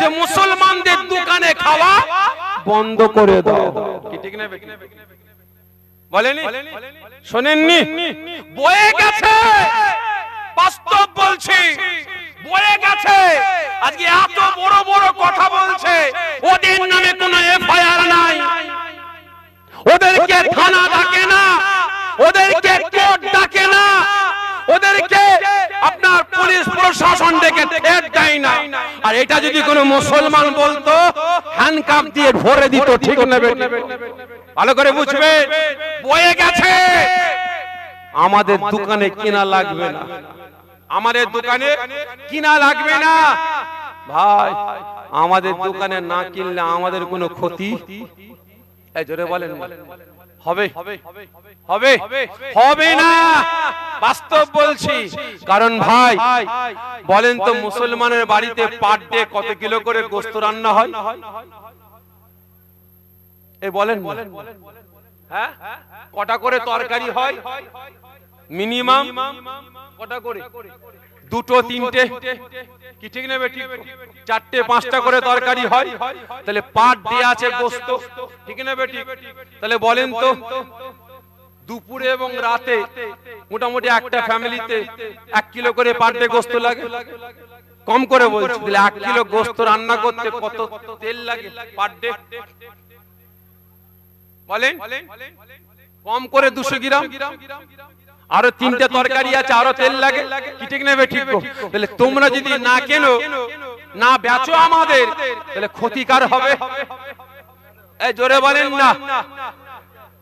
যে মুসলমানদের দোকানে খাওয়া বন্ধ করে দাও। ঠিক না বলেনি? শোনেননি? বয়ে গেছে। বাস্তব বলছি। বয়ে গেছে। আজকে এত বড় বড় কথা বলছে। ওদের নামে কোনো এফআইআর নাই। ওদেরকে থানা ডাকে না। ওদেরকে কোর্ট ডাকে না। ওদেরকে পুলিশ প্রশাসন ডেকে ঠেট দেয় না। আর এটা যদি কোনো মুসলমান বলতো হ্যান্ডকাপ দিয়ে ভরে দিত, ঠিক না বেঠিক? ভালো করে বুঝবে? বয়ে গেছে। আমাদের দোকানে কিনা লাগবে না। আমাদের দোকানে কিনা লাগবে না। ভাই, আমাদের দোকানে না কিনলে আমাদের কোনো ক্ষতি? জোরে বলেন হবে। হবে। হবে। না। বাস্তব বলছি। কারণ ভাই বলেন তো মুসলমানের বাড়িতে পার ডে কত কিলো করে গোস্ত রান্না হয়? এই বলেন হ্যাঁ? কটা করে তরকারি হয়? মিনিমাম কটা করে? দুটো, তিনটে। কি ঠিক নেবে চারটে, পাঁচটা করে তরকারি হয়। তাহলে পাট দিয়ে আছে গোস্ত। ঠিক নেবে, ঠিক? তাহলে বলেন তো, দুপুরে এবং রাতে মোটামুটি একটা ফ্যামিলিতে এক কিলো করে পার গোস্ত লাগে। কম করে বলছি, তাহলে এক কিলো গোস্ত রান্না করতে কত তেল লাগে পার বলেন। কম করে দুশো গ্রাম। আরও তিনটে তরকারি আছে আরও তেল লাগে। কি ঠিক নেবে ঠিক তাহলে তোমরা যদি না কেনো না বেচো আমাদের তাহলে ক্ষতিকার হবে। এই জোরে বলেন না।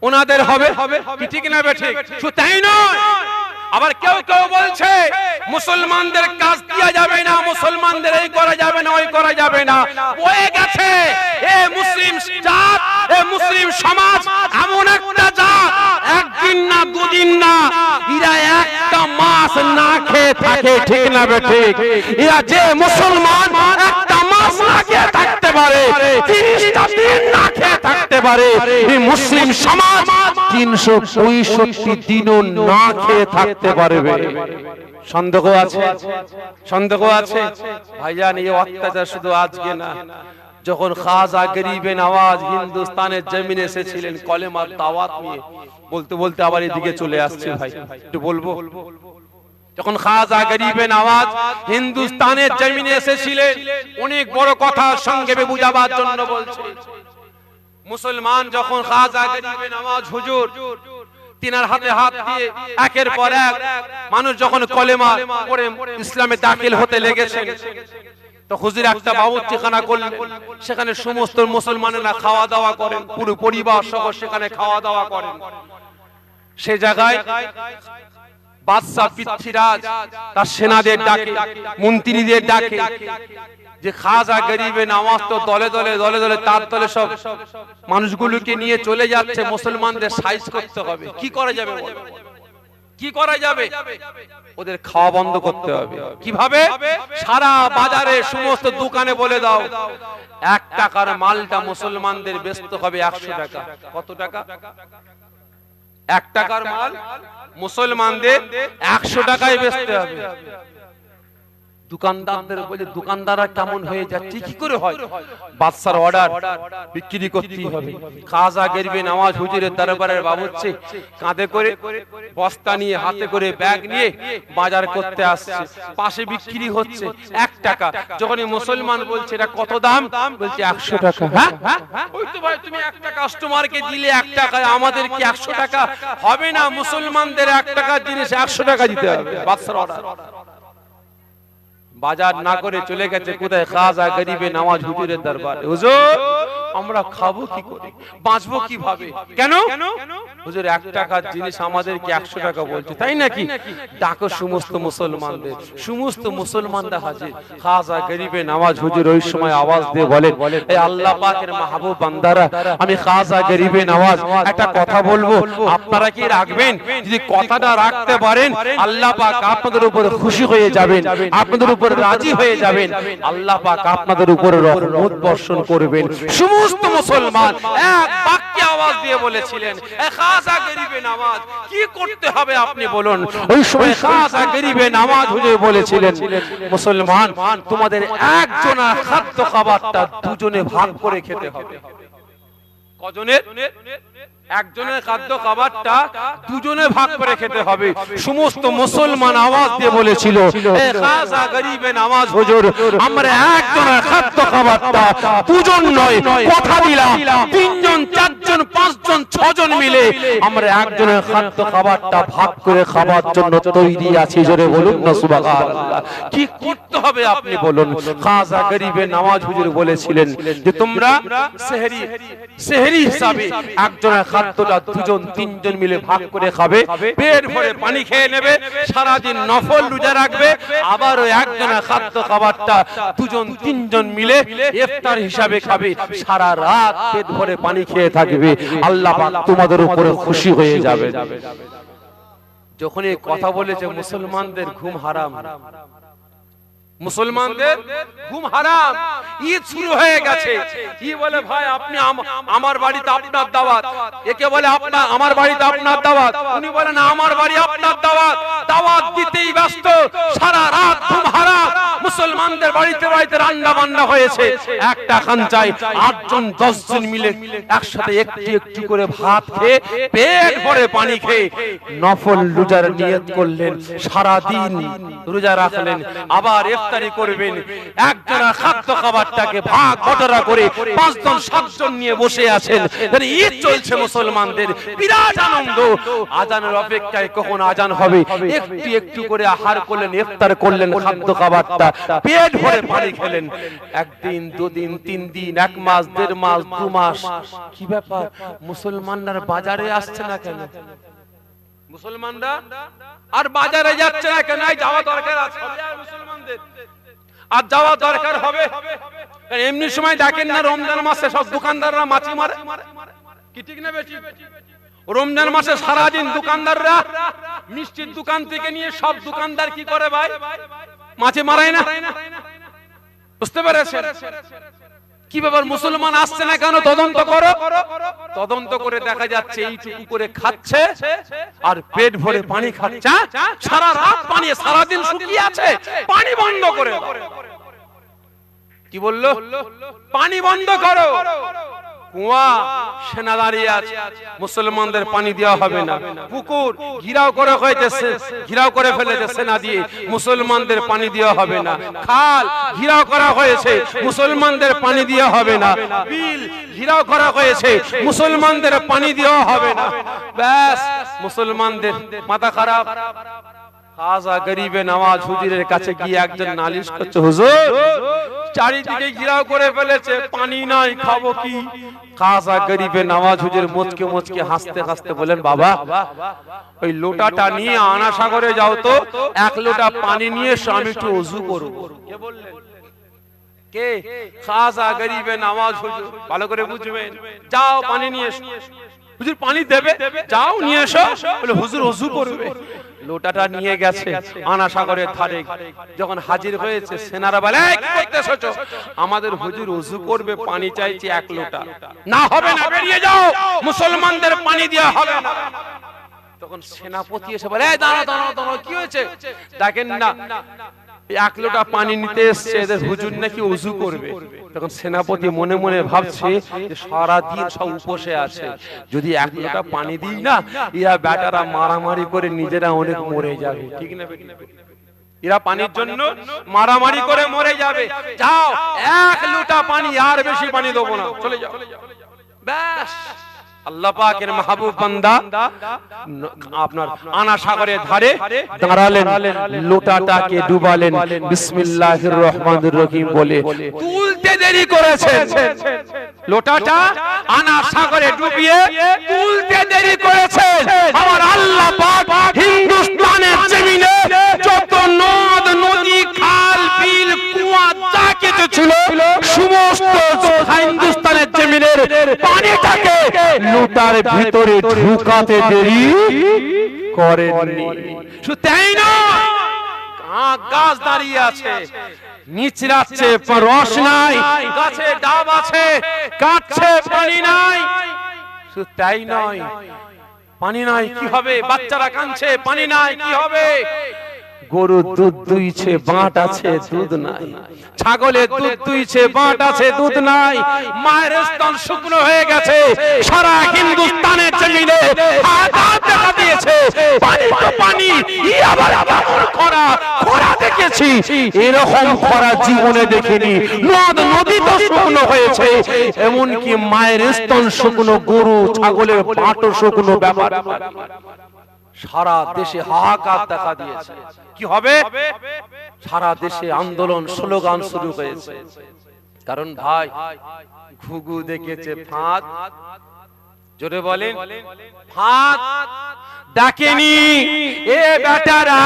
ওনাদের হবে। কি ঠিক নেবে ঠিক শুধু তাই নয় আবার কেউ কেউ বলছে মুসলমানদের কাজ দেওয়া যাবে না মুসলমানদের এই করা যাবে না ওই করা যাবে না। বয়ে গেছে। এ মুসলিম জাত এ মুসলিম সমাজ এমন একটা জাত একদিন না, দুদিন না। এরা একটা মাস না খেয়ে থাকে, ঠিক না বে ঠিক? এরা যে মুসলমান, একটা মাস না খেয়ে থাকতে পারে, তিরিশটা দিন না খেয়ে থাকতে পারে। এই মুসলিম সমাজ তিনশো পঁয়ষট্টি দিনও না খেয়ে থাকতে পারবে সন্দেহ আছে? সন্দেহ আছে? ভাইজান, এই অত্যাচার শুধু আজকে না। যখন খাজা গরিবে নওয়াজ হিন্দুস্তানের জমিন এসেছিলেন কলেমার দাওয়াত নিয়ে। বলতে বলতে আবার এদিকে চলে আসছে ভাই। একটু বলব? যখন খাজা গরিবে নওয়াজ হিন্দুস্তানের জমিনে এসেছিলেন অনেক বড় কথা সংক্ষেপে বুঝাবার জন্য বলছে। মুসলমান যখন খাজা গরিবে নওয়াজ হুজুর তিনার হাতে হাত দিয়ে একের পর এক মানুষ যখন কলেমা পড়ে ইসলামে দাখিল হতে লেগেছেন। তো হুজুর সেখানে সমস্ত মুসলমানেরা খাওয়া দাওয়া করেন, পুরো পরিবার সহ সেখানে খাওয়া দাওয়া করেন। সে জায়গায় পৃথ্বীরাজ, তার সেনাদের ডাকে, মন্ত্রীদের ডাকে, যে খাজা গরিবে নামাজ তো দলে দলে দলে দলে তার দলে সব মানুষগুলোকে নিয়ে চলে যাচ্ছে, মুসলমানদের সাইজ করতে হবে। কি করা যাবে? কি করা যাবে? ওদের খাওয়া বন্ধ করতে হবে। কীভাবে? সারা বাজারে সমস্ত দোকানে বলে দাও। এক টাকার মালটা মুসলমানদের ব্যস্ত হবে একশো টাকা। কত টাকা? এক টাকার মাল মুসলমানদের একশো টাকায় বেচতে হবে। দোকানদারদের বলে, দোকানদাররা কেমন হয়ে যাচ্ছে? কি করে হয়? বাদশার অর্ডার বিক্রি করতেই হবে। খাজা গেরবে নামাজ হুজুরের দরবারের বাবুচ্ছে কাঁধে করে বস্তা নিয়ে, হাতে করে ব্যাগ নিয়ে বাজার করতে আসছে। পাশে বিক্রি হচ্ছে এক টাকা। যখন মুসলমান বলছে, এটা কত দাম? বলছে, একশো টাকা। হ্যাঁ? ওই তো ভাই, তুমি একটা কাস্টমারকে দিলে এক টাকায় আমাদের কি একশো টাকা। হবে না, মুসলমানদের এক টাকার জিনিস একশো টাকা দিতে হবে। বাদশার অর্ডার বাজার না করে চলে গেছে, কোথায় খাজা গরিবে নামাজ হুজুরের দরবারে? হুজুর, আমরা খাব কি করে? বাঁচবো কীভাবে? কেন? হুজুর, এক টাকার জিনিস আমাদেরকে একশো টাকা বলছে, তাই নাকি? ডাকো সমস্ত মুসলমানদের, সমস্ত মুসলমানরা হাজির। খাজা গরিবে নামাজ হুজুর ওই সময় আওয়াজ দিয়ে বলেন, এই আল্লাহ পাকের মাহবুব বান্দারা, আমি খাজা গরিবে নামাজ, একটা কথা বলব, আপনারা কি রাখবেন? যদি কথাটা রাখতে পারেন, আল্লাহ পাক আপনাদের উপর খুশি হয়ে যাবেন, আপনাদের উপর রাজি হয়ে যাবেন। আল্লাহ পাক আপনাদের উপর রহমত বর্ষণ করবেন। সমস্ত মুসলমান এক বাক্যে আওয়াজ দিয়ে বলেছিলেন এ খাজা গরিবে নামাজ কি করতে হবে আপনি বলুন? ওই সময় খাজা গরিবে নামাজ হুজুর বলেছিলেন মুসলমান তোমাদের একজনের খাদ্য খাবারটা দুজনে ভাগ করে খেতে হবে। কজনের? একজনের খাদ্য খাবারটা দুজনে ভাগ করে খেতে হবে। সমস্ত মুসলমান আওয়াজ দিয়ে বলেছিল নামাজ হুজুর আমরা একজনের খাদ্য খাবারটা দুজন নয় কথা দিলাম তিনজন চারজন পাঁচজন ছজন মিলে আমরা একজনের খাদ্য খাবারটা ভাগ করে খাবার জন্য তৈরি আছি জোরে বলুন না সুবহানাল্লাহ। কি করতে হবে আপনি বলুন। খাজা গরিবে নামাজ হুজুর বলেছিলেন যে তোমরা সেহরি সেহরি হিসাবে একজনের খাদ্যটা দুজন, তিনজন মিলে ভাগ করে খাবে। পেট ভরে পানি খেয়ে নেবে, সারাদিন নফল রোজা রাখবে। আবার ওই একজনের খাদ্য খাবারটা দুজন, তিনজন মিলে ইফতার হিসাবে খাবে। সারা রাত পেট ভরে পানি খেয়ে থাকবে। আল্লাহ পাক তোমাদের উপরে খুশি হয়ে যাবে। যখন এই কথা বলেছে, মুসলমানদের ঘুম হারাম। মুসলমানদের ঘুম হারাম। ঈদ শুরু হয়ে গেছে। কি বলে ভাই, আপনি আমার বাড়িতে আপনার দাওয়াত। একে বলে আপনার আমার বাড়িতে আপনার দাওয়াত। উনি বলেন, আমার বাড়ি আপনার দাওয়াত। দাওয়াত দিতেই ব্যস্ত। সারা রাত ঘুম হারাম। মুসলমানদের বাড়িতে বাড়িতে রান্না বান্না হয়েছে। একটা খানচাই আটজন, দশজন মিলে একসাথে একটু একটু করে ভাত খেয়ে, পেট ভরে পানি খেয়ে নফল রোজার নিয়ত করলেন। সারা দিন রোজা রাখলেন। আবার ইফতারি করবেন। একজনা খাদ্য খাবারটাকে ভাগ বটরা করে পাঁচজন, সাতজন নিয়ে বসে আছেন। ঈদ চলছে মুসলমানদের। বিরাট আনন্দ। আজানের অপেক্ষায় কখন আজান হবে? একটু একটু করে আহার করলেন, ইফতার করলেন খাদ্য খাবারটা। পেট ভরে পানি খেলেন। একদিন, দুদিন, তিন দিন, এক মাস, দেড় মাস, দু মাস। কি ব্যাপার? মুসলমানরা বাজারে আসছে না কেন? মুসলমানরা আর বাজারে যাচ্ছে না কেন? যাওয়া দরকার আছে। মুসলমানদের। আর যাওয়া দরকার হবে। এমনি সময় দেখেন না, রমজান মাসে সব দোকানদাররা মাছি মারে। কি ঠিক না বেশি রমজান মাসে সারাদিন দোকানদাররা মিষ্টির দোকান থেকে নিয়ে সব দোকানদার কি করে ভাই? মাছি মারায় না? বুঝতে পেরেছেন? কি ব্যাপার, মুসলমান আসছে না কেন? তদন্ত করো। তদন্ত করে দেখা যাচ্ছে এইটুকু করে খাচ্ছে আর পেট ভরে পানি খাচ্ছে। সারা রাত পানি সারা দিন শুকিয়ে আছে। পানি বন্ধ করে কি বলল? পানি বন্ধ করো। কুয়া, সেনা দাঁড়িয়ে আছে। মুসলমানদের পানি দেওয়া হবে না। পুকুর ঘিরাও করে হয়েছে ঘিরাও করে ফেলেছে সেনা দিয়ে মুসলমানদের পানি দেওয়া হবে না। খাল ঘিরাও করা হয়েছে, মুসলমানদের পানি দেওয়া হবে না। বিল ঘিরাও করা হয়েছে, মুসলমানদের পানি দেওয়া হবে না। ব্যাস, মুসলমানদের মাথা খারাপ। খাজা গরিবে নওয়াজ হুজুরের কাছে গিয়ে একজন নালিশ করছে হুজুর চারিদিকে ঘিরাও করে ফেলেছে পানি নাই খাব কি? খাজা গরিবে নওয়াজ হুজুর মুচকে মুচকে হাসতে হাসতে বলেন বাবা ওই লোটাটা নিয়ে আনা সাগরে যাও তো এক লোটা পানি নিয়ে এসো, আমি একটু অজু করব কে বললেন? কে? খাজা গরিবে নওয়াজ হুজুর। ভালো করে বুঝবেন। যাও পানি নিয়ে এসো। হুজুর পানি দেবে? যাও নিয়ে এসো। বলে হুজুর অজু করবে। লোটাটা নিয়ে গেছে আনা সাগরের ধারে। যখন হাজির হয়েছে সেনারা বলে আমাদের হুজুর উজু করবে পানি চাইছে এক লোটা। না হবে না বেরিয়ে যাও মুসলমানদের পানি দেওয়া হবে না। তখন সেনাপতি এসে বলে দাঁড়া দাঁড়া দাঁড়াও কি হয়েছে? দেখেন না। এক লোটা পানি নিতে এসছে, এদের হুজুর নাকি উজু করবে। তখন সেনাপতি মনে মনে ভাবছে যে সারা দিন সব উপসে আছে। যদি এক লোটা পানি দিই না, এরা বেটারা মারামারি করে নিজেরা অনেক মরে যাবে। ঠিক না এরা পানির জন্য মারামারি করে মরে যাবে। যাও, এক লোটা পানি আর বেশি পানি দেবো না। চলে যাও। ব্যাস। আল্লাহ পাকের মাহবুব বান্দা আপনার আনা সাগরের ধারে দাঁড়ালেন লোটাটাকে ডুবালেন। বিসমিল্লাহির রহমানির রহিম বলে তুলতে দেরি করেছেন। লোটাটা আনা সাগরে ডুবিয়ে তুলতে দেরি করেছেন। আমার আল্লাহ পাক হিন্দুস্তানের জমিনে যত নদ নদী খাল বিল কুয়া যা কিছু ছিল সমস্ত হিন্দুস্তানের জমিনের পানিটাকে লোটার ভিতরে ঢুকাতে দেরি করেননি। শুধু তাই না গাছ দাঁড়িয়ে আছে নিচড়াচ্ছে রস নাই, গাছ ডাব আছে কাটছে পানি নাই। তাই নয়, পানি নাই, কি হবে? বাচ্চারা কাঁদছে, পানি নাই, কি হবে? গরু দুধ দুইছে, বাঁট আছে, দুধ নাই। ছাগলের দুধ দুইছে, বাঁট আছে, দুধ নাই। মায়ের স্তন শুকনো হয়ে গেছে। সারা হিন্দুস্তানের জমিনে দিয়েছে। পানি তো পানি আবার কেমন খরা খরা দেখেছি। এরকম খরা জীবনে দেখিনি। নদ, নদী তো শুকনো হয়েছে। এমনকি মায়ের স্তন শুকনো, গরু, ছাগলের বাঁটও শুকনো, ব্যাপার। সারা দেশে হাহাকার দেখা দিয়েছে। কি হবে? সারা দেশে আন্দোলন স্লোগান শুরু হয়েছে। কারণ ভাই, ঘুঘু দেখেছে ফাঁদ। জোরে বলেন, ফাঁদ ডাকেনি। এ বেটারা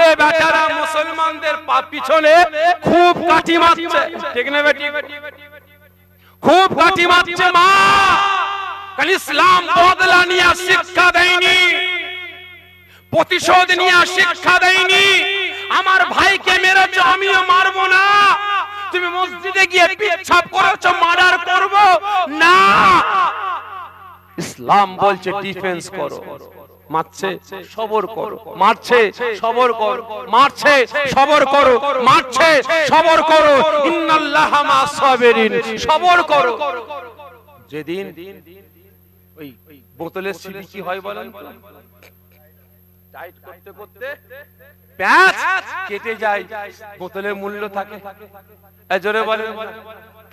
এ বেটারা মুসলমানদের পিছনে খুব কাঠি মারছে। ঠিক না বেটি? খুব কাঠি মারছে মা। কারণ ইসলাম বদলা নিয়ে শিক্ষা দেয়নি। প্রতিশোধ নিয়ে শিক্ষা দেয়নি। আমার ভাইকে মেরেছ আমিও মারবো না। তুমি মসজিদে গিয়ে পিচ্ছাপ করেছ মার্ডার করব না। ইসলাম বলছে ডিফেন্স করো। মারছে সবর করো। মারছে সবর করো। মারছে সবর করো। মারছে সবর করো। ইন্নাল্লাহা মা সাবিরিন সবর করো। যেদিন ওই বোতলের সিবি কি হয় বলেন? টাইট করতে করতে প্যাঁচ কেটে যায় বোতলের মূল্য থাকে। জোরে বলেন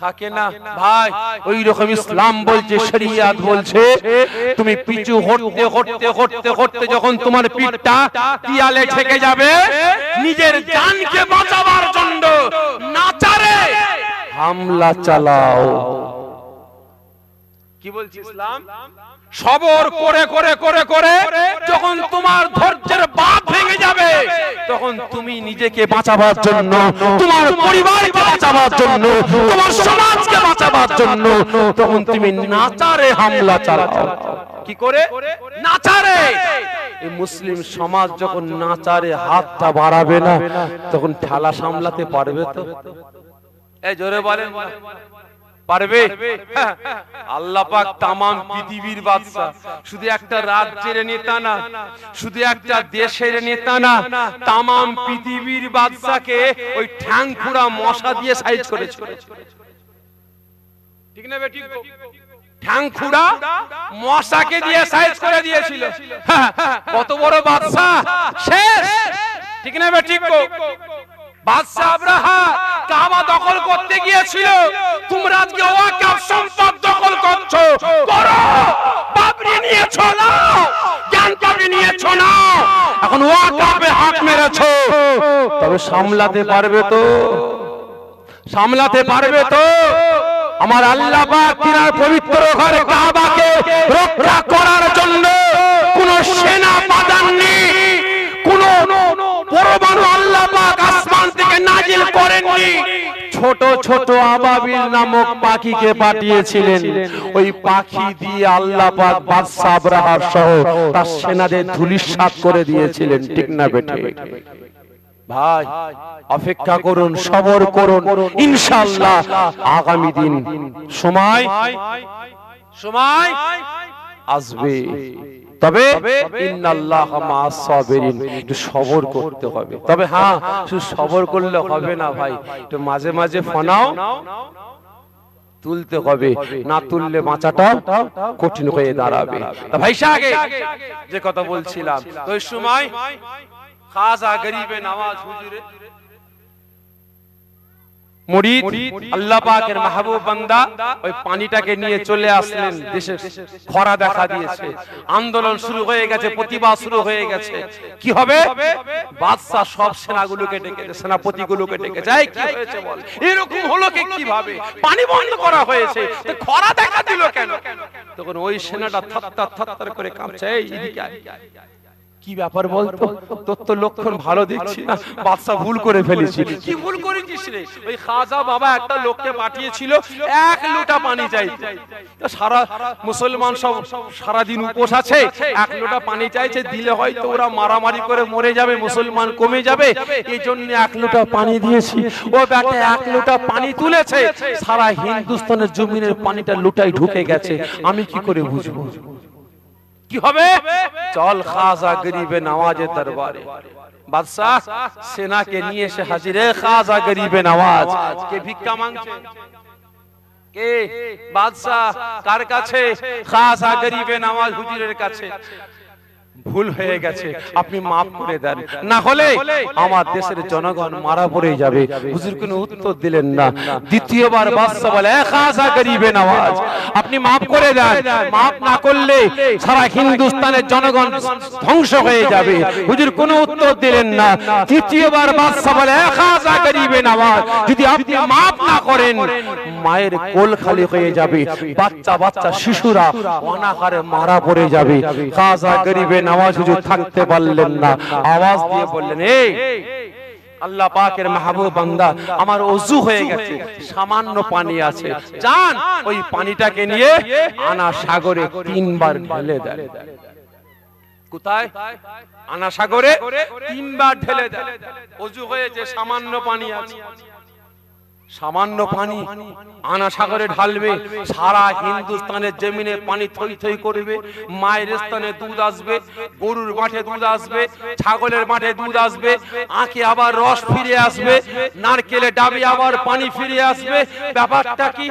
থাকে না। ভাই ওই রকম ইসলাম বলছে শরিয়াত বলছে তুমি পিছু হটতে হটতে হটতে হটতে যখন তোমার পিঠটা তিয়ালে ঠেকে যাবে নিজের জানকে বাঁচাবার জন্য নাচারে হামলা চালাও। কি বলছি ইসলাম? সবর করে করে করে করে যখন তোমার ধৈর্যের বাঁধ ভেঙে যাবে তখন তুমি নিজেকে বাঁচাবার জন্য তোমার পরিবারকে বাঁচাবার জন্য তোমার সমাজকে বাঁচাবার জন্য তখন তুমি নাচারে হামলা চালাও। কি করে? নাচারে। এই মুসলিম সমাজ যখন নাচারে হাতটা বাড়াবে না তখন ঠেলা সামলাতে পারবে তো? এই জোরে বলেন। পারবে। আল্লাহ পাক তামাম পৃথিবীর বাদশা শুধু একটা রাজ্যের নেতা না শুধু একটা দেশের নেতা না তামাম পৃথিবীর বাদশাকে ওই ঠ্যাং খুঁড়া মশা দিয়ে সাইজ করেছে। ঠিক না বেটি ঠ্যাং খুঁড়া মশাকে দিয়ে সাইজ করে দিয়েছিল। হ্যাঁ, কত বড় বাদশা শেষ। ঠিক না বেটি বাদশা আব্রাহা, কাবা দখল করতে গিয়েছিল। তোমরা আজকে ওয়াকাফ সম্পদ দখল করছ। করো! বাবরি নাও জ্ঞান কবি নিয়েছো নাও এখন ওয়াকাফে হাত মেরেছো। তবে সামলাতে পারবে তো? সামলাতে পারবে তো? আমার আল্লাহ পাক তিনার পবিত্র ঘরে কাবাকে রক্ষা করার জন্য কোন সেনা পাঠাননি। কোন পরমাণু আল্লাহ পাক নাজিল করেননি। ছোট ছোট আবাবিল নামক পাখিকে পাঠিয়েছিলেন। ওই পাখি দিয়ে আল্লাহ পাক বাদশা আব্রাহার সহ তার সেনাদের ধুলিসাৎ করে দিয়েছিলেন। ঠিক না বেটে ভাই, অপেক্ষা করুন, সবর করুন। ইনশাআল্লাহ আগামী দিন সময় সময় আসবে। তবে একটু সবর করতে হবে। তবে হ্যাঁ শুধু সবর করলে হবে না ভাই একটু মাঝে মাঝে ফনাও তুলতে হবে না তুললে বাঁচাটা কঠিন হয়ে দাঁড়াবে। ভাই আগে যে কথা বলছিলাম ওই সময় খাজা গরিবে নওয়াজ হুজুরে মুরিদ আল্লাহ পাকের মাহবুব বান্দা ওই পানিটাকে নিয়ে চলে আসলেন দেশে খরা দেখা দিয়েছে আন্দোলন শুরু হয়ে গেছে প্রতিবাদ শুরু হয়ে গেছে। কি হবে? বাদশা সব সেনাগুলোকে ডেকেছে সেনাপতিগুলোকে ডেকে যায় কি হয়েছে বল? এরকম হলো কি কীভাবে? পানি বন্ধ করা হয়েছে। তো খরা দেখা দিল কেন? তখন ওই সেনাটা থরথর থরথর করে কাঁপছে এই এদিকে আয়। কি ব্যাপার বলতো? তোর তো লক্ষণ ভালো দেখছি না বাদশা ভুল করে ফেলেছি। কি ভুল করেছিস রে? ওই খাজা বাবা একটা লোককে পাঠিয়েছিল এক লোটা পানি চাই। সারা মুসলমান সব সারা দিন উপোস আছে এক লোটা পানি চাইছে দিলে হয়তো ওরা মারামারি করে মরে যাবে মুসলমান কমে যাবে। এই জন্য এক লোটা পানি দিয়েছি। ও ব্যাটা এক লোটা পানি তুলেছে সারা হিন্দুস্তানের জমিনের পানিটা লুটাই ঢুকে গেছে। আমি কি করে বুঝব? কি হবে? চল খাজা গরিবে নওয়াজে দরবারে। বাদশাহ সেনাকে নিয়ে এসে হাজিরে খাজা গরিবে নওয়াজ কে ভিক্ষা মাংছে কে? বাদশাহ কার কাছে? খাজা গরিবে নামাজ হুজুরের কাছে। ভুল হয়ে গেছে আপনি মাফ করে দেন। না হলে আমার দেশের জনগণ মারা পড়ে যাবে। হুজুর কোনো উত্তর দিলেন না। দ্বিতীয়বার বাদশা বলে "এ খাজা গরিবে নওয়াজ আপনি মাফ করে দেন। মাফ না করলে সারা হিন্দুস্তানের জনগণ ধ্বংস হয়ে যাবে। হুজুর কোনো উত্তর দিলেন না। তৃতীয়বার বাদশা বলে "এ খাজা গরিবে নওয়াজ যদি আপনি মাফ না করেন মায়ের কোল খালি হয়ে যাবে। বাচ্চা বাচ্চা শিশুরা অনাহারে মারা পড়ে যাবে খাজা গরিবে নওয়াজ হুজুর থাকতে পারলেন না। আওয়াজ দিয়ে বললেন এই আল্লাহ পাকের মাহবুব বান্দা আমার অজু হয়ে গেছে সামান্য পানি আছে। যান ওই পানিটাকে নিয়ে আনা সাগরে তিনবার ঢেলে দেন। কোথায়? আনা সাগরে তিনবার ঢেলে দেন। অজু হয়েছে সামান্য পানি আছে। সামান্য পানি আনা সাগরে ঢালবে, সারা হিন্দুস্তানের জমিনে পানি থই থই করবে, মায়ের স্থানে দুধ আসবে, গরুর মাঠে দুধ আসবে, ছাগলের মাঠে দুধ আসবে আঁকে আবার রস ফিরে আসবে, নারকেলে ডাবে আবার পানি ফিরে আসবে, ব্যাপারটা কি?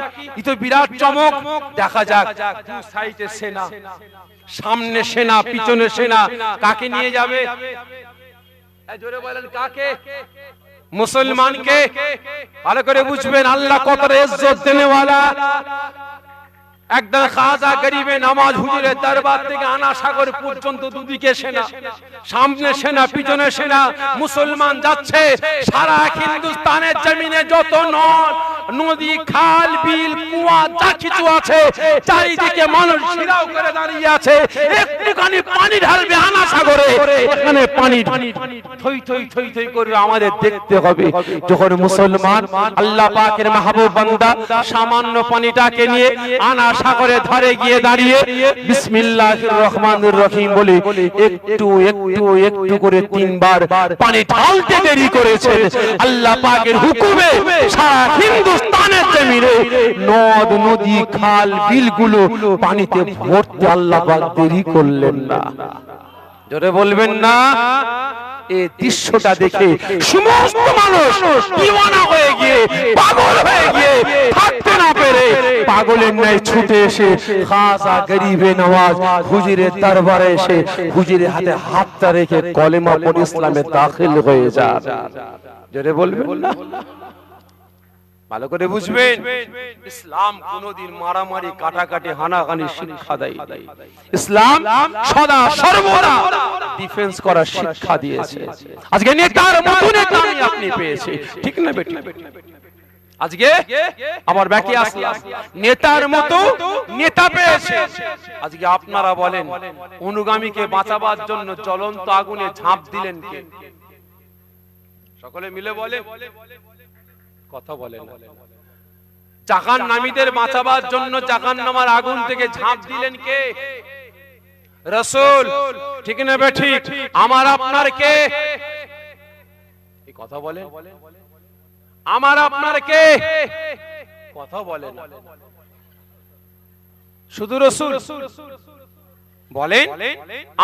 তো বিরাট চমক। দেখা যাক সাইডে সেনা, সামনে সেনা, পিছনে সেনা, কাকে নিয়ে যাবে? জোরে বলেন কাকে? মুসলমানকে ভালো করে বুঝবেন আল্লাহ কত ইজ্জত দেনেওয়ালা একদম খাজা গরিবে নামাজ হুজুরের দরবার থেকে আনা সাগর পর্যন্ত দুদিকে সেনা, সামনে সেনা, পিছনে সেনা, মুসলমান যাচ্ছে। সারা হিন্দুস্তানের জমিনে যত নদ, নদী, খাল, বিল, কুয়া, যা কিছু আছে, চারিদিকে মানুষ শিরাও করে দাঁড়িয়ে আছে। একটুখানি পানি ঢালবে আনা সাগরে এখানে পানি থই থই থই থই করবে আমাদের দেখতে হবে। যখন মুসলমান আল্লাহ পাকের মাহবুব বান্দা সামান্য পানিটাকে নিয়ে আনা সাগরে ধারে গিয়ে দাঁড়িয়ে বিসমিল্লাহির রহমানির রহিম বলে একটু একটু একটু করে তিনবার পানি ঢালতে দেরি করেছে। আল্লাহ পাকের হুকুমে সারা হিন্দুস্তানের জমিনে নদ, নদী, খাল, বিলগুলো পানিতে ভর্তি আল্লাহ পাক দেরি করলেন না। জোরে বলবেন না? এই দৃশ্যটা দেখে সমস্ত মানুষ দিওয়ানা হয়ে গিয়ে পাগল হয়ে গিয়ে না পেরে পাগলের ন্যায় ছুটে এসে খাসা গরিবে নওয়াজ হুজুরের দরবারে এসে হুজুরের হাতে হাতটা রেখে কলেমা পড়ে ইসলামে দাখিল হয়ে যান। জোরে বলবেন না? ভালো করে বুঝবেন? ইসলাম কোনদিন মারামারি, কাটাকাটি, হানাহানি, শিক্ষা দেয় ইসলাম সদা সর্বদা ডিফেন্স করার শিক্ষা দিয়েছে। আজকে নেতার মতো আপনি পেয়েছে ঠিক না বেটি? আজকে আবার ব্যাকে আসলাম। নেতার মতো নেতা পেয়েছে। আজকে আপনারা বলেন, অনুগামীকে বাঁচাবার জন্য জ্বলন্ত আগুনে ঝাঁপ দিলেন কে? সকলে মিলে বলে, কথা বলে না। জাহান নামীদের বাঁচাবার জন্য জাহান নামার আগুন থেকে ঝাঁপ দিলেন কে? রসুল, ঠিক নেবে ঠিক? আমার আপনার কে? কথা বলে আমার আপনার কে কথা বলে শুধু রসুল বলেন,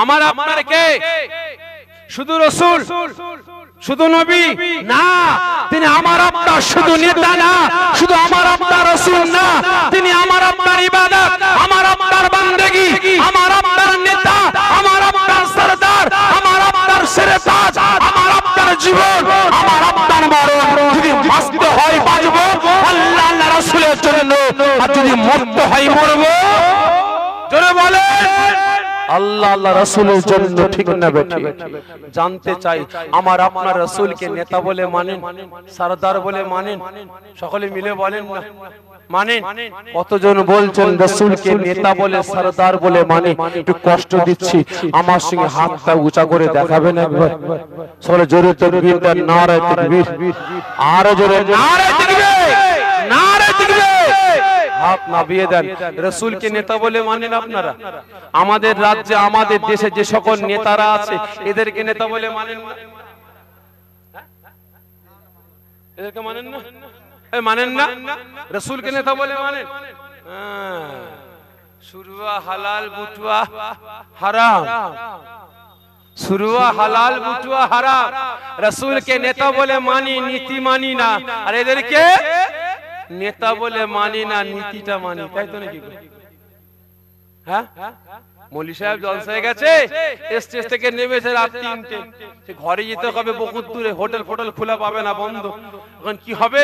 আমার আপনার কে শুধু রসুল, শুধু নবী না, তিনি আমার আপনার শুধু নেতা না, শুধু আমার আপনার রসুল না, তিনি আমার আপনার ইবাদত, আমার আপনার বান্দেগি, আমার আপনার নেতা, আমার আপনার সরদার, আমার আপনার সেরেতাজ আমার আপনার জীবন, আমার আপনার মরণ। আর যদি মরতে হয় মরবো? জোরে বলেন। আল্লাহ আল্লাহ রসুলের জন্য ঠিক না জানতে চাই আমার আপনার রসুলকে নেতা বলে মানেন সরদার বলে মানেন সকলে মিলে বলেন না। মানেন কতজন বলছেন রসুলকে নেতা বলে সরদার বলে মানে একটু কষ্ট দিচ্ছি আমার সঙ্গে হাতটা উঁচা করে দেখাবেন একবার। সকলে জোরে তকবীর নারায় তকবীর। আরও জোরে নারায় হাত নাবিয়ে দেন। রসুলকে নেতা বলে মানেন আপনারা। আমাদের রাজ্যে, আমাদের দেশে যে সকল নেতারা আছে, এদেরকে নেতা বলে মানেন এদেরকে মানেন না? মানেন না? রসুলকে নেতা বলে মানেন? হ্যাঁ। শুরুয়া হালাল, বুটুয়া হারাম। শুরুয়া হালাল, বুটুয়া হারাম। রসুলকে নেতা বলে মানি, নীতি মানি না। আর এদেরকে নেতা বলে মানি না নীতিটা মানি তাই তো নাকি? হ্যাঁ? মলি সাহেব জলসায় গেছে। স্টেজ থেকে নেমেছে রাত তিনটে। ঘরে যেতে হবে বহুত দূরে। হোটেল ফোটেল খোলা পাবে না বন্ধ। এখন কি হবে?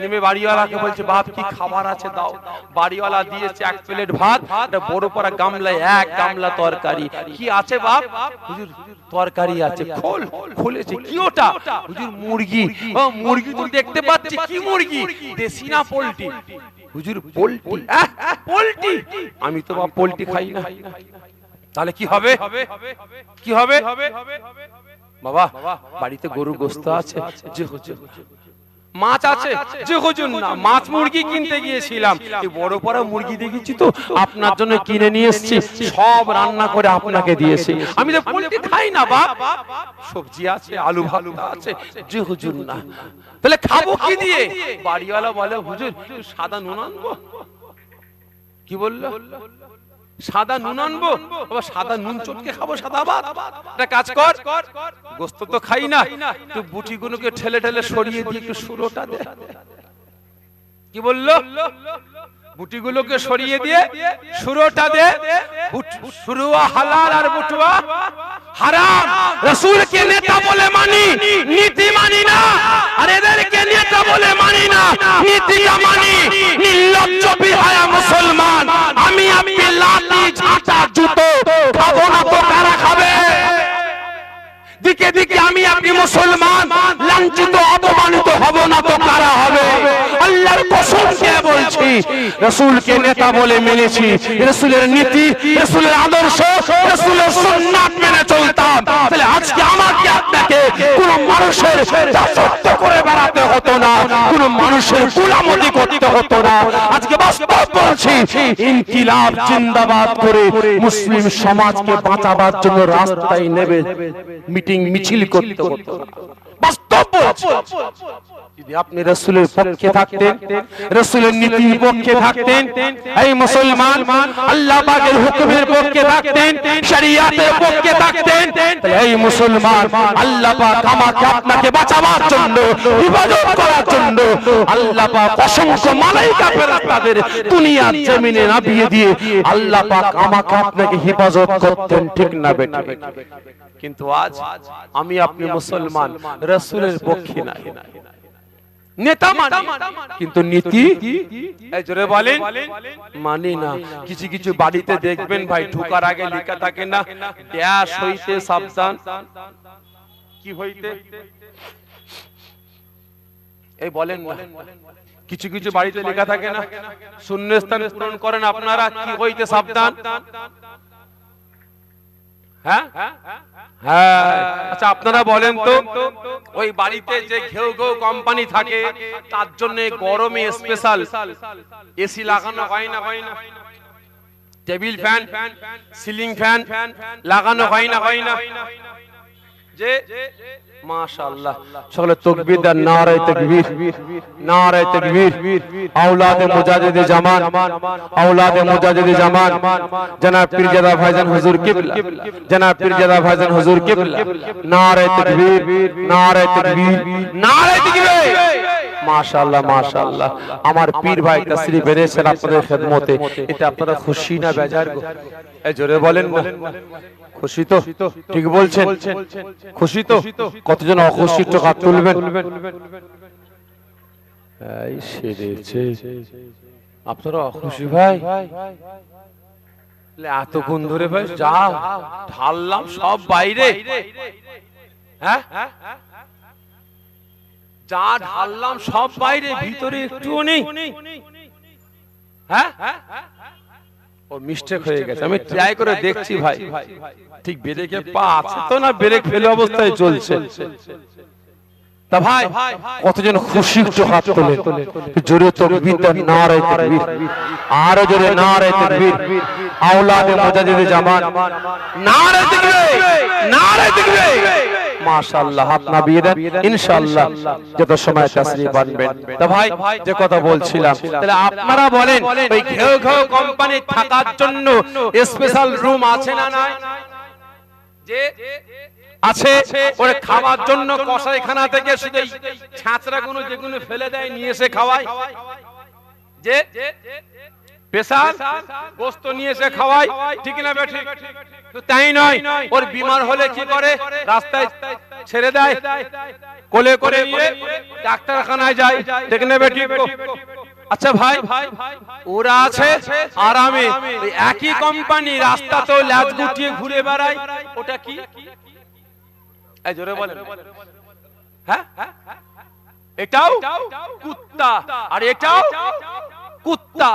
নেমে বাড়িওয়ালাকে বলছে বাপ কি খাবার আছে? দাও। বাড়িওয়ালা দিয়েছে এক প্লেট ভাত একটা বড় পাড়া গামলায় এক গামলা তরকারি। কি আছে বাপ? হুজুর তরকারি আছে। খোল খুলেছে। কি ওটা? হুজুর মুরগি। ও মুরগি তো দেখতে পাচ্ছি। কি মুরগি? দেশি না পোল্ট্রি। হুজুর পোল্টি পোল্টি আমি তো বা পোল্টি খাই না। তাহলে কি হবে? কি হবে? বাবা বাড়িতে গরু গোস্ত আছে। যে হুজুর। মাছ আছে? যে হুজুর না মাছ মুরগি কিনতে গিয়েছিলাম। এই বড় বড় মুরগি দেখেছি তো? আপনার জন্য কিনে নিয়ে এসেছি। সব রান্না করে আপনাকে দিয়েছি। আমি তো পোল্ট্রি খাই না বাপ। সবজি আছে আলু ভালু আছে। যে হুজুর না। তাহলে খাব কি দিয়ে? বাড়িওয়ালা বলে হুজুর সাদা নুন আনব? কি বলল? সাদা নুন আনব? বাবা সাদা নুন চটকে খাব সাদা ভাত। একটা কাজ কর। গোস্ত তো খাই না। একটু বুটি গুলোকে ঠেলে ঠেলে সরিয়ে দিয়ে একটু সুরোটা দে। কি বলল? বুটিগুলোকে সরিয়ে দিয়ে সুরোটা দে। সুরুয়া হালাল আর বুটুয়া হারাম। রসুলকে নেতা বলে মানি নীতি মানি না। আর এদেরকে নেতা বলে মানি না। নীতিটা মানি। নির্লজ্জ বিহায়া মুসলমান। লাঞ্ছিত অপমানিত হব না তো কারা হবে? আল্লাহর কসম খেয়ে বলছি? রসুলকে নেতা বলে মেনেছি। রসুলের নীতি, রসুলের আদর্শ, রসুলের সুন্নাত মেনে চলতাম। তাহলে আজকে আমাকে আপনাকে কোন মানুষের দাসত্ব করে বেড়াতে হতো না, কোন মানুষের গুলামতি করতে হতো না। আজকে বাস্তব বলছি, ইনকিলাব জিন্দাবাদ করে মুসলিম সমাজকে বাঁচাবার জন্য রাস্তায় নেবে মিটিং মিছিল করতে হতো না। বাস্তব বলছি। আপনি রসুলের পক্ষে থাকতেন, রসুলের নীতির পক্ষে থাকতেন, এই মুসলমান আল্লাহ পাকের হুকুমের পক্ষে থাকতেন, শরিয়াতের পক্ষে থাকতেন এই মুসলমান আল্লাহ পাক আমাকে আপনাকে বাঁচাবার জন্য ইবাদত করার জন্য আল্লাহ পাক অসংখ্য মালাইকা ফেরেশতাদের দুনিয়ার জমিনে নামিয়ে দিয়ে আল্লাহ পাক আমাকে আপনাকে হেফাজত করতেন, ঠিক না বেটা কিন্তু আজ আমি আপনি মুসলমান, রসুলের পক্ষে নাই। নেতা মানি। কিন্তু নীতি? জোরে বলেন। মানি না। কিছু কিছু বাড়িতে দেখবেন ভাই ঢুকার আগে লেখা থাকে না ড্যাশ হইতে সাবধান। কি হইতে? এই বলেন না। কিছু কিছু বাড়িতে লেখা থাকে না। শূন্যস্থান পূরণ করেন আপনারা কি হইতে সাবধান? হ্যাঁ? হ্যাঁ। আচ্ছা আপনারা বলেন তো, ওই বাড়িতে যে ঘেউ ঘেউ কোম্পানি থাকে, তার জন্য গরমে স্পেশাল এসি লাগানো হয় না? হয় না টেবিল ফ্যান সিলিং ফ্যান লাগানো হয় না হয় না? যে মাশাআল্লাহ। সকলে তাকবীর দেন নারায়ে তাকবীর। নারায়ে তাকবীর। আওলাদে মুজাহিদ জামান। আওলাদে মুজাহিদ জামান। জনাব পীরজাদা ভাইজান হুজুর কিবলা। জনাব পীরজাদা ভাইজান হুজুর কিবলা। নারায়ে তাকবীর। নারায়ে তাকবীর। নারায়ে তাকবীর। মাশাআল্লাহ মাশাআল্লাহ। আমার পীর ভাই তাসরিফ এনেছেন আপনাদের খেদমতে। এতে আপনারা খুশি না বেজার গো? জোরে বলেন না খুশি তো? ঠিক বলছেন? খুশি তো? কতজন অখুশি হাত তুলবেন? এই সেরেছে। আপনারা অখুশি ভাই? এতক্ষণ ধরে ভাই, যাও। ঢাললাম সব বাইরে। হ্যাঁ? যা ঢাললাম সব বাইরে ভিতরে একটুও নেই। হ্যাঁ? ও মিস্টেক হয়ে গেছে। আমি ট্রাই করে দেখছি ভাই। ঠিক ব্রেকে পা আছে তো না? ব্রেক ফেলে অবস্থায় চলছে। তা ভাই কতজন খুশি একটু হাত তোলে। জোরে তকবীর আরও জোরে নারায়ে তাকবীর। আওলাদে জামান। মাশাআল্লাহ হাত নাবিয়ে দেন ইনশাআল্লাহ। যত সময় তাসরিফ আনবেন। তা ভাই যে কথা বলছিলাম তাহলে আপনারা বলেন ওই ঘেউ ঘেউ কোম্পানি থাকার জন্য স্পেশাল রুম আছে না নাই? যে আছে ওরে খাওয়ার জন্য কসাইখানা থেকে শুধু ছাঁচড়া গুলো যেগুলো ফেলে দেয় নিয়ে এসে খাওয়ায়। যে পেশার গোস্ত নিয়ে এসে খাওয়াই, ঠিক না বেঠিক? তাই নয়, ওর বিমার হলে কি করে? রাস্তায় ছেড়ে দেয়, কোলে করে নিয়ে ডাক্তারখানায় যায়, ঠিক না বেঠিক আচ্ছা ভাই ভাই ওরা আছে আরামে একই কোম্পানি রাস্তাতেও ল্যাজ গুটিয়ে ঘুরে বেড়ায়, ওটা কি? এই জোরে বলেন। হ্যাঁ? এটাও? কুত্তা। আর এটাও? কুত্তা।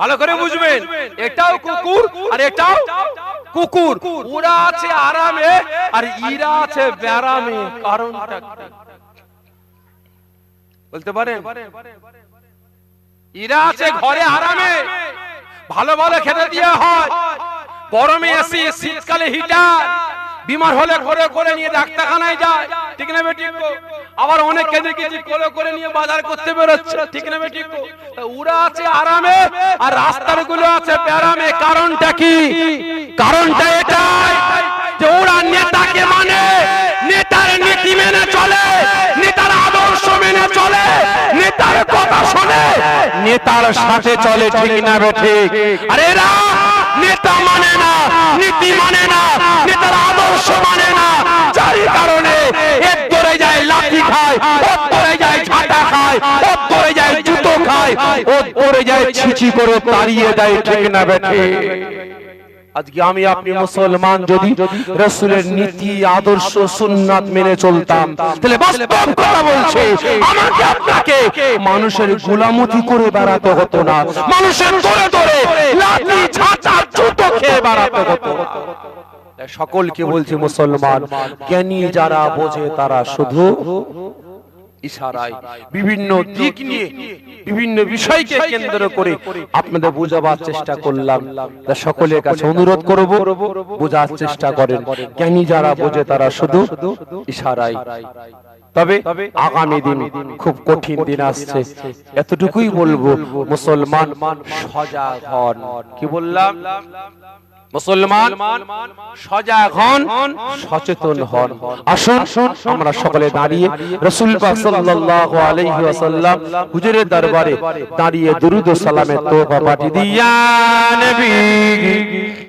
ভালো করে বুঝবেন। এটাও কুকুর আর এটাও কুকুর। ওরা আছে আরামে আর ইরা আছে ব্যারামে। কারণটা বলতে পারেন? ইরা আছে ঘরে আরামে। ভালো ভালো খেতে দেওয়া হয়। গরমে এসি শীতকালে হিটার বিমার হলে ঘরে করে নিয়ে ডাক্তারখানায় যায়। ঠিক না বেটি আবার অনেককে দেখেছি করে করে নিয়ে বাজার করতে বেরোচ্ছে। ঠিক না বেটি উড়া আছে আরামে আর রাস্তারগুলো আছে প্যারামে। কারণটা কি? কারণটা এটাই যে ওরা নেতাকে মানে নেতার নীতি মেনে চলে, নেতার আদর্শ মেনে চলে, নেতার কথা শোনে, নেতার সাথে চলে ঠিক না বেঠিক আরে এরা নেতা মানে না, নীতি মানে না, নেতার আদর্শ মানে না। যার কারণে যায় লাঠি খায় ওর ধরে যায় ঝাঁটা খায় ওর ধরে যায় জুতো খায় ও পড়ে যায় ছিচি করে তাড়িয়ে দেয়, ঠিক না বেঠিক আজকে আমি আপনি মুসলমান যদি রসুলের নীতি, আদর্শ, সুন্নাত মেনে চলতাম, তাহলে বাস্তব কথা বলছে, আমাকে আপনাকে মানুষের গোলামতি করে বেড়াতে হতো না, মানুষের ধরে ধরে লাঠি ঝাঁটা জুতো খেয়ে বেড়াতে হতো সকলকে বলছে মুসলমান? জ্ঞানী যারা বোঝে তারা শুধু ইশারায়। বিভিন্ন দিক নিয়ে বিভিন্ন বিষয়কে কেন্দ্র করে আপনাদের বোঝাবার চেষ্টা করলাম। সকলের কাছে অনুরোধ করব বোঝার চেষ্টা করেন। জ্ঞানী যারা বোঝে তারা শুধু ইশারায়। তবে আগামী দিন খুব কঠিন দিন আসছে। এতটুকুই বলব মুসলমান সজাগ হন। কি বললাম? মুসলমান, সজাগ হন, সচেতন হন। আসুন, আমরা সকলে দাঁড়িয়ে রসুল সাল্লাল্লাহু আলাইহি ওয়াসাল্লাম হুজুরের দরবারে দাঁড়িয়ে দুরুদ ও সালামের তোহফা পাঠিয়ে দিয়া নবী!